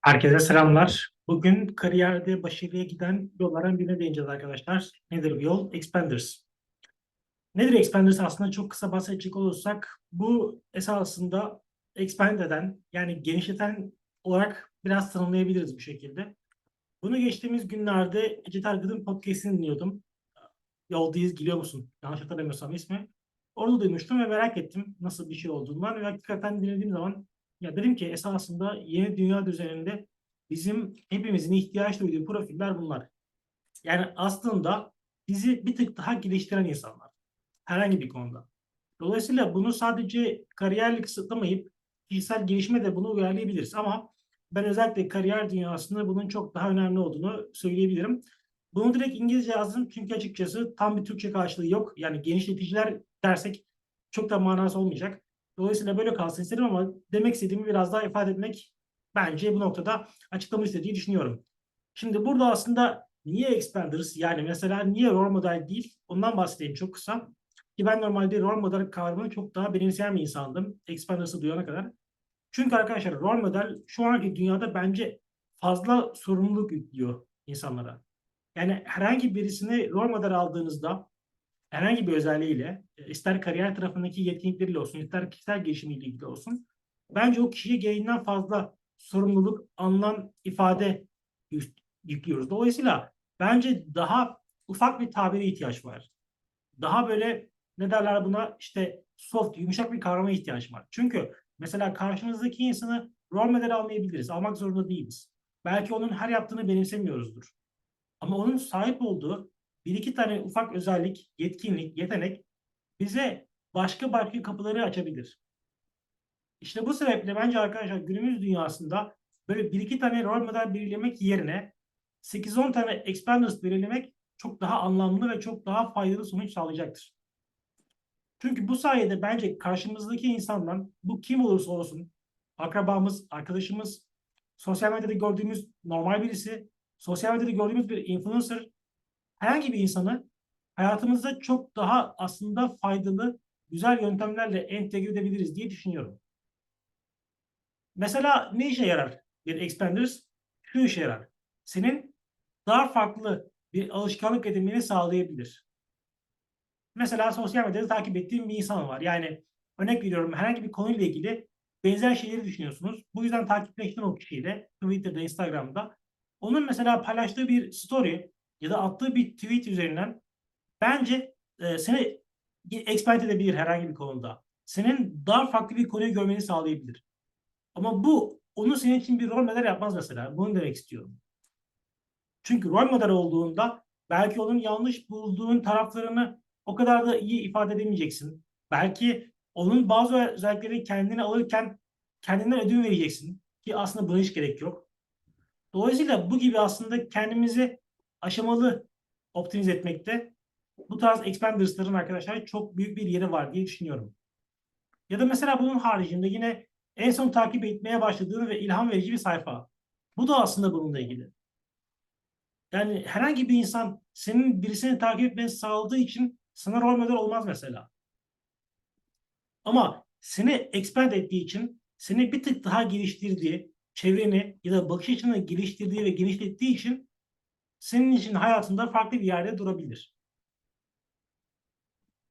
Herkese selamlar. Bugün kariyerde başarıya giden yollardan birine değineceğiz arkadaşlar. Nedir bu yol? Expanders. Nedir Expanders? Aslında çok kısa bahsedecek olursak bu esasında expand eden yani genişleten olarak biraz tanımlayabiliriz bu şekilde. Bunu geçtiğimiz günlerde Ece Targıt'ın podcastini dinliyordum. Yoldayız geliyor musun? Yanlış hatırlamıyorsam ismi. Orada duymuştum ve merak ettim nasıl bir şey olduğundan ve hakikaten dinlediğim zaman ya dedim ki esasında yeni dünya düzeninde bizim hepimizin ihtiyaç duyduğu profiller bunlar. Yani aslında bizi bir tık daha geliştiren insanlar. Herhangi bir konuda. Dolayısıyla bunu sadece kariyerle kısıtlamayıp kişisel gelişime de bunu uyarlayabiliriz. Ama ben özellikle kariyer dünyasında bunun çok daha önemli olduğunu söyleyebilirim. Bunu direkt İngilizce yazdım çünkü açıkçası tam bir Türkçe karşılığı yok. Yani genişleticiler dersek çok da manası olmayacak. Dolayısıyla böyle kalsın istedim ama demek istediğimi biraz daha ifade etmek bence bu noktada açıklamış diye düşünüyorum. Şimdi burada aslında niye expanders yani mesela niye role model değil ondan bahsedeyim çok kısa. Ki ben normalde role model kavramını çok daha benimseyen bir insandım. Expanders'ı duyana kadar. Çünkü arkadaşlar role model şu anki dünyada bence fazla sorumluluk yüklüyor insanlara. Yani herhangi birisini rol model aldığınızda herhangi bir özelliğiyle e, ister kariyer tarafındaki yetkinlikleriyle olsun ister kişisel gelişimiyle ilgili olsun bence o kişiye gereğinden fazla sorumluluk, anlam, ifade yüklüyoruz. Dolayısıyla bence daha ufak bir tabire ihtiyaç var. Daha böyle ne derler buna işte soft, yumuşak bir kavrama ihtiyaç var. Çünkü mesela karşınızdaki insanı rol model almayabiliriz. Almak zorunda değiliz. Belki onun her yaptığını benimsemiyoruzdur. Ama onun sahip olduğu bir iki tane ufak özellik, yetkinlik, yetenek bize başka başka kapıları açabilir. İşte bu sebeple bence arkadaşlar günümüz dünyasında böyle bir iki tane rol model belirlemek yerine 8-10 tane expanders belirlemek çok daha anlamlı ve çok daha faydalı sonuç sağlayacaktır. Çünkü bu sayede bence karşımızdaki insandan bu kim olursa olsun akrabamız, arkadaşımız, sosyal medyada gördüğümüz normal birisi, sosyal medyada gördüğümüz bir influencer herhangi bir insanı hayatımızda çok daha aslında faydalı, güzel yöntemlerle entegre edebiliriz diye düşünüyorum. Mesela ne işe yarar bir expanders? Şu işe yarar. Senin daha farklı bir alışkanlık edinmeni sağlayabilir. Mesela sosyal medyada takip ettiğim bir insan var. Yani örnek veriyorum herhangi bir konuyla ilgili benzer şeyleri düşünüyorsunuz. Bu yüzden takipleştin o kişiyle Twitter'da, Instagram'da. Onun mesela paylaştığı bir story ya da attığı bir tweet üzerinden bence e, seni exploit edebilir herhangi bir konuda. Senin daha farklı bir konuyu görmeni sağlayabilir. Ama bu onu senin için bir rol model yapmaz mesela. Bunu demek istiyorum. Çünkü rol model olduğunda belki onun yanlış bulduğun taraflarını o kadar da iyi ifade edemeyeceksin. Belki onun bazı özellikleri kendini alırken kendinden ödün vereceksin. Ki aslında buna hiç gerek yok. Dolayısıyla bu gibi aslında kendimizi aşamalı optimize etmekte bu tarz expanders'ların arkadaşlar çok büyük bir yeri var diye düşünüyorum. Ya da mesela bunun haricinde yine en son takip etmeye başladığın ve ilham verici bir sayfa. Bu da aslında bununla ilgili. Yani herhangi bir insan senin birisini takip etmeni sağladığı için sana rol model olmaz mesela. Ama seni expand ettiği için seni bir tık daha geliştirdiği, çevreni ya da bakış açını geliştirdiği ve genişlettiği için senin için hayatında farklı bir yerde durabilir.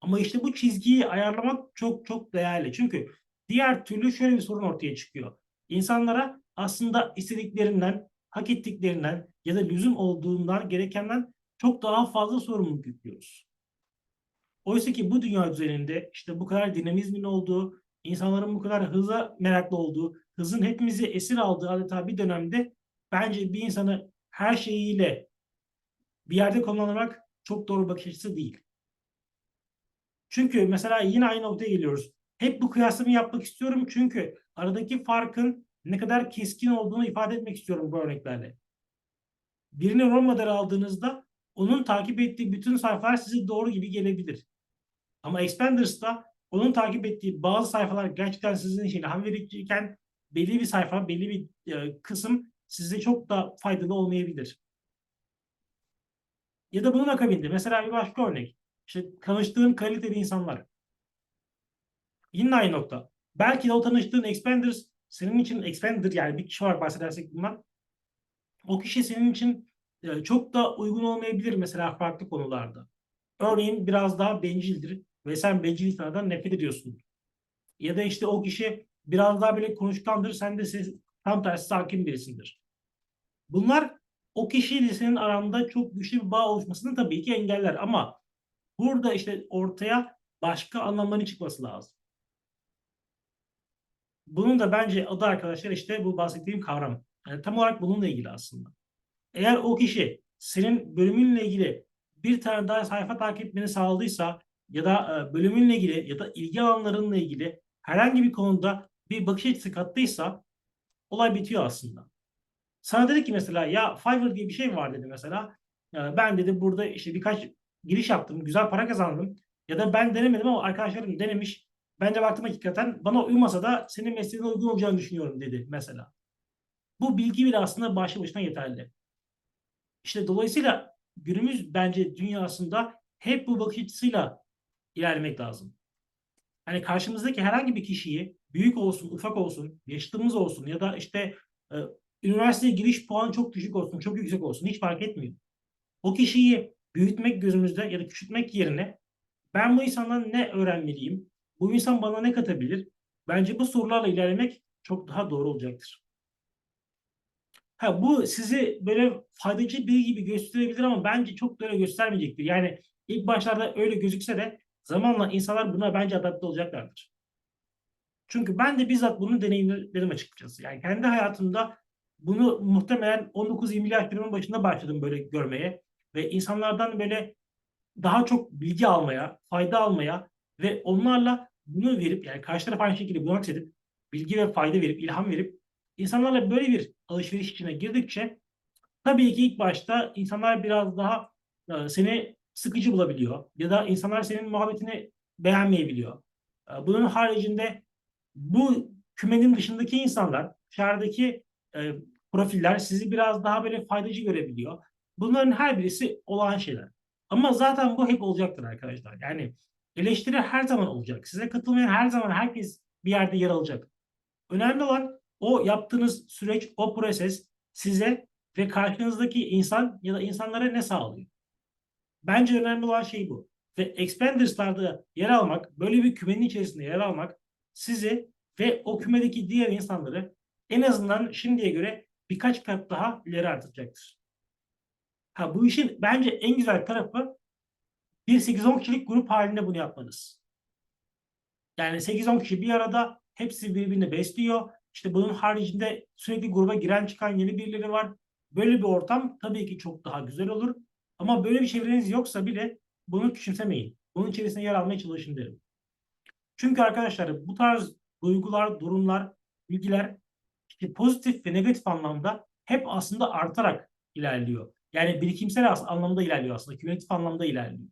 Ama işte bu çizgiyi ayarlamak çok çok değerli. Çünkü diğer türlü şöyle bir sorun ortaya çıkıyor. İnsanlara aslında istediklerinden, hak ettiklerinden ya da lüzum olduğundan gerekenden çok daha fazla sorumluluk yüklüyoruz. Oysa ki bu dünya üzerinde işte bu kadar dinamizmin olduğu, insanların bu kadar hıza meraklı olduğu, hızın hepimizi esir aldığı adeta bir dönemde bence bir insanı her şeyiyle bir yerde konumlandırmak çok doğru bakış açısı değil. Çünkü mesela yine aynı noktaya geliyoruz. Hep bu kıyaslamayı yapmak istiyorum çünkü aradaki farkın ne kadar keskin olduğunu ifade etmek istiyorum bu örneklerle. Birini rol model aldığınızda onun takip ettiği bütün sayfalar size doğru gibi gelebilir. Ama Expanders'ta onun takip ettiği bazı sayfalar gerçekten sizin için ilham vericiyken belli bir sayfa, belli bir e, kısım size çok da faydalı olmayabilir. Ya da bunun akabinde mesela bir başka örnek. İşte tanıştığın kaliteli insanlar. Yine aynı nokta. Belki de o tanıştığın expanders senin için expander yani bir kişi olarak bahsedersek bundan o kişi senin için e, çok da uygun olmayabilir mesela farklı konularda. Örneğin biraz daha bencildir ve sen bencil insanlardan nefret ediyorsun. Ya da işte o kişi biraz daha böyle konuşkandır, sen de ses, tam tersi sakin birisindir. Bunlar o kişiyle senin aranda çok güçlü bir bağ oluşmasını tabii ki engeller ama burada işte ortaya başka anlamların çıkması lazım. Bunun da bence adı arkadaşlar işte bu bahsettiğim kavram. Yani tam olarak bununla ilgili aslında. Eğer o kişi senin bölümünle ilgili bir tane daha sayfa takip etmeni sağladıysa ya da e, bölümünle ilgili ya da ilgi alanlarınla ilgili herhangi bir konuda bir bakış açısı kattıysa olay bitiyor aslında. Sana dedi ki mesela ya Fiverr diye bir şey var dedi mesela. Ya ben dedi burada işte birkaç giriş yaptım, güzel para kazandım. Ya da ben denemedim ama arkadaşlarım denemiş. Ben de baktım hakikaten bana uymasa da senin mesleğine uygun olacağını düşünüyorum dedi mesela. Bu bilgi bile aslında başlı başına yeterli. İşte dolayısıyla günümüz bence dünyasında hep bu bakış açısıyla ilerlemek lazım. Hani karşımızdaki herhangi bir kişiyi büyük olsun, ufak olsun, yaşıtımız olsun ya da işte e, üniversiteye giriş puanı çok düşük olsun, çok yüksek olsun hiç fark etmiyor. O kişiyi büyütmek gözümüzde ya da küçültmek yerine ben bu insandan ne öğrenmeliyim? Bu insan bana ne katabilir? Bence bu sorularla ilerlemek çok daha doğru olacaktır. Ha, bu sizi böyle faydacı biri gibi gösterebilir ama bence çok da öyle göstermeyecektir. Yani ilk başlarda öyle gözükse de zamanla insanlar buna bence adapte olacaklardır. Çünkü ben de bizzat bunu deneyimledim açıkçası. Yani kendi hayatımda bunu muhtemelen 19-20 yaşlarımın başında başladım böyle görmeye. Ve insanlardan böyle daha çok bilgi almaya, fayda almaya ve onlarla bunu verip yani karşı taraf aynı şekilde bunu edip bilgi ve fayda verip, ilham verip insanlarla böyle bir alışveriş içine girdikçe tabii ki ilk başta insanlar biraz daha e, seni sıkıcı bulabiliyor ya da insanlar senin muhabbetini beğenmeyebiliyor. E, bunun haricinde bu kümenin dışındaki insanlar, dışarıdaki e, profiller sizi biraz daha böyle faydacı görebiliyor. Bunların her birisi olağan şeyler. Ama zaten bu hep olacaktır arkadaşlar. Yani eleştiri her zaman olacak. Size katılmayan her zaman herkes bir yerde yer alacak. Önemli olan o yaptığınız süreç, o proses size ve karşınızdaki insan ya da insanlara ne sağlıyor? Bence önemli olan şey bu. Ve Expanders'larda yer almak, böyle bir kümenin içerisinde yer almak sizi ve o kümedeki diğer insanları en azından şimdiye göre birkaç kat daha ileri artacaktır. Ha, bu işin bence en güzel tarafı bir 8-10 kişilik grup halinde bunu yapmanız. Yani 8-10 kişi bir arada hepsi birbirini besliyor. İşte bunun haricinde sürekli gruba giren çıkan yeni birileri var. Böyle bir ortam tabii ki çok daha güzel olur. Ama böyle bir çevreniz yoksa bile bunu küçümsemeyin. Bunun içerisinde yer almaya çalışın derim. Çünkü arkadaşlar bu tarz duygular, durumlar, bilgiler pozitif ve negatif anlamda hep aslında artarak ilerliyor. Yani birikimsel anlamda ilerliyor aslında. Kümülatif anlamda ilerliyor.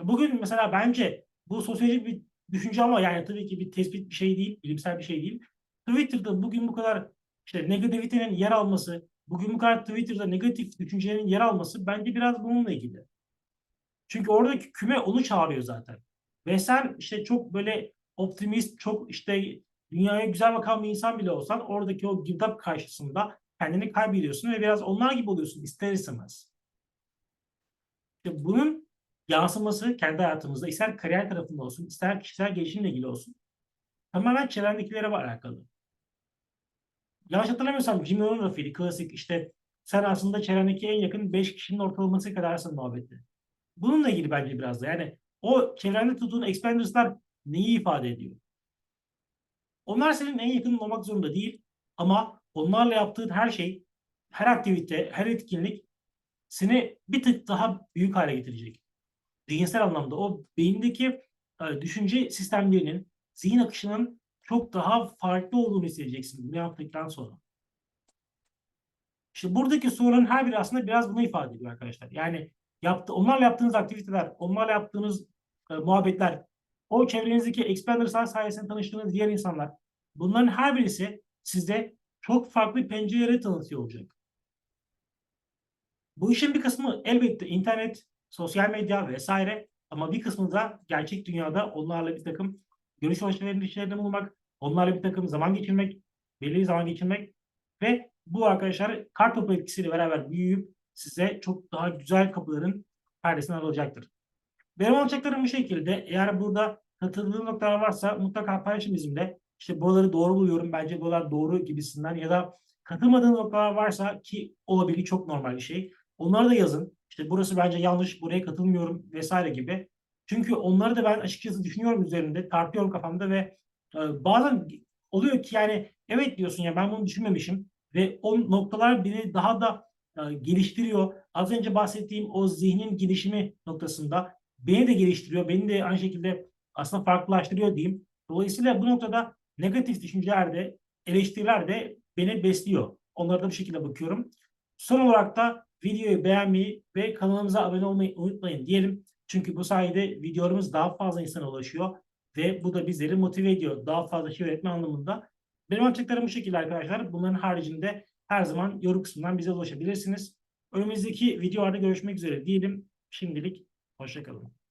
Bugün mesela bence bu sosyolojik bir düşünce ama yani tabii ki bir tespit bir şey değil, bilimsel bir şey değil. Twitter'da bugün bu kadar işte negativitenin yer alması, bugün bu kadar Twitter'da negatif düşüncelerin yer alması bence biraz bununla ilgili. Çünkü oradaki küme onu çağırıyor zaten. Ve sen işte çok böyle optimist, çok işte dünyaya güzel bakan bir insan bile olsan oradaki o girdap karşısında kendini kaybediyorsun ve biraz onlar gibi oluyorsun ister istemez. İşte bunun yansıması kendi hayatımızda ister kariyer tarafında olsun, ister kişisel gelişimle ilgili olsun tamamen çevrendekilere alakalı. Yanlış hatırlamıyorsam Jim Rohn'un lafıydı. Klasik işte sen aslında çevrendeki en yakın 5 kişinin ortalaması kadarsın muhabbeti. Bununla ilgili bence biraz da. Yani o çevrende tuttuğun expenders'lar neyi ifade ediyor? Onlar senin en yakının olmak zorunda değil. Ama onlarla yaptığın her şey, her aktivite, her etkinlik seni bir tık daha büyük hale getirecek. Zihinsel anlamda o beyindeki e, düşünce sistemlerinin, zihin akışının çok daha farklı olduğunu hissedeceksin bunu yaptıktan sonra. İşte buradaki sorunun her biri aslında biraz bunu ifade ediyor arkadaşlar. Yani yaptı, onlarla yaptığınız aktiviteler, onlarla yaptığınız e, muhabbetler, o çevrenizdeki expanders'lar sayesinde tanıştığınız diğer insanlar, bunların her birisi sizde çok farklı pencereleri tanıtıyor olacak. Bu işin bir kısmı elbette internet, sosyal medya vesaire ama bir kısmı da gerçek dünyada onlarla bir takım görüş alışverişlerinde bulunmak, onlarla bir takım zaman geçirmek, belli bir zaman geçirmek ve bu arkadaşlar kart topu etkisiyle beraber büyüyüp size çok daha güzel kapıların perdesini alacaktır. Benim alacaklarım bu şekilde. Eğer burada katıldığım noktalar varsa mutlaka paylaşın bizimle. İşte buraları doğru buluyorum. Bence buralar doğru gibisinden ya da katılmadığım noktalar varsa ki olabilir çok normal bir şey. Onları da yazın. İşte burası bence yanlış, buraya katılmıyorum vesaire gibi. Çünkü onları da ben açıkçası düşünüyorum üzerinde, tartıyorum kafamda ve e, bazen oluyor ki yani evet diyorsun ya ben bunu düşünmemişim ve o noktalar beni daha da e, geliştiriyor. Az önce bahsettiğim o zihnin gelişimi noktasında beni de geliştiriyor. Beni de aynı şekilde aslında farklılaştırıyor diyeyim. Dolayısıyla bu noktada negatif düşünceler de eleştiriler de beni besliyor. Onlara da bu şekilde bakıyorum. Son olarak da videoyu beğenmeyi ve kanalımıza abone olmayı unutmayın diyelim. Çünkü bu sayede videolarımız daha fazla insana ulaşıyor ve bu da bizleri motive ediyor. Daha fazla şey öğretme anlamında. Benim açıklarım bu şekilde arkadaşlar. Bunların haricinde her zaman yorum kısmından bize ulaşabilirsiniz. Önümüzdeki videolarda görüşmek üzere diyelim. Şimdilik hoşçakalın.